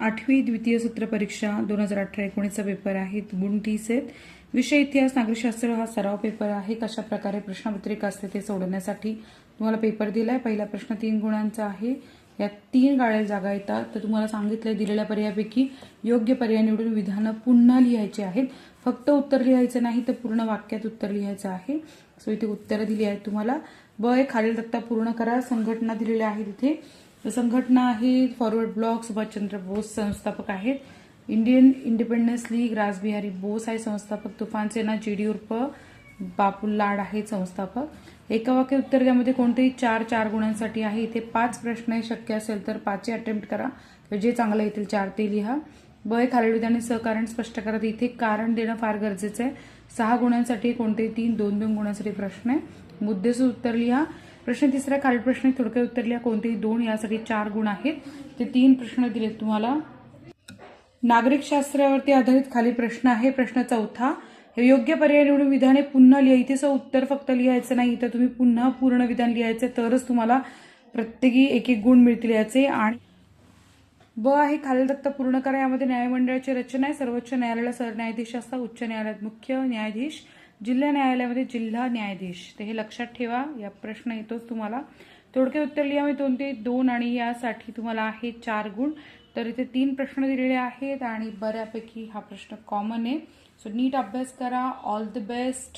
आठवी द्वितीय सत्र परीक्षा दोन हजार अठरा एकोणीसचा पेपर आहे. गुण तीस आहेत विषय इतिहास नागरिकशास्त्र हा सराव पेपर आहे. कशा प्रकारे प्रश्नपत्रिका असते ते सोडवण्यासाठी तुम्हाला पेपर दिला आहे पहिला प्रश्न तीन गुणांचा आहे. यात तीन गाड्या जागा येतात. तर तुम्हाला सांगितलंय दिलेल्या पर्यायापैकी योग्य पर्याय निवडून विधानं पुन्हा लिहायची आहेत. फक्त उत्तर लिहायचं नाही तर पूर्ण वाक्यात उत्तर लिहायचं आहे. सो इथे उत्तरं दिली आहेत तुम्हाला. ब हे खालील तक्ता पूर्ण करा. संघटना दिलेल्या आहेत इथे. तर संघटना आहे फॉरवर्ड ब्लॉक सुभाषचंद्र बोस संस्थापक आहेत Indian Independence League Rajbihari Bose आहे संस्थापक तुफान सेना जी उर्फ बापूल लाड आहेत संस्थापक एका वाक्य उत्तर द्यामध्ये कोणतेही चार चार गुणांसाठी आहे. इथे पाच प्रश्न शक्य असेल तर पाचही अटेम्प्ट करा. जे चांगलं येतील चार ते लिहा. बय हे विधाने सहकारण स्पष्ट करा. तर इथे कारण देणं फार गरजेचं आहे. सहा गुणांसाठी कोणतेही तीन दोन दोन गुणांसाठी प्रश्न आहे. मुद्देसूद उत्तर लिहा. प्रश्न तिसरा खालील प्रश्न थोडक्यात उत्तर कोणतेही दोन यासाठी चार गुण आहेत. ते तीन प्रश्न दिलेत तुम्हाला. नागरिक शास्त्रावरती आधारित खाली प्रश्न आहे. प्रश्न चौथा हे योग्य पर्याय निवडून विधाने पुन्हा लिहा. इथेच उत्तर फक्त लिहायचं नाही. तर तुम्ही पुन्हा पूर्ण विधान लिहायचं तरच तुम्हाला प्रत्येकी एक एक गुण मिळतील याचे. आणि ब आहे खालील दत्ता पूर्ण करा. यामध्ये न्यायमंडळाची रचना आहे. सर्वोच्च न्यायालयाला सरन्यायाधीश असतात. उच्च न्यायालयात मुख्य न्यायाधीश जिल्हा न्यायालयामध्ये जिल्हा न्यायाधीश. तर हे लक्षात ठेवा. या प्रश्न येतोच तुम्हाला. थोडक्यात उत्तर लिहावे दोन ते दोन आणि यासाठी तुम्हाला आहे चार गुण. तर इथे तीन प्रश्न दिलेले आहेत आणि बऱ्यापैकी हा प्रश्न कॉमन आहे. सो नीट अभ्यास करा. All the best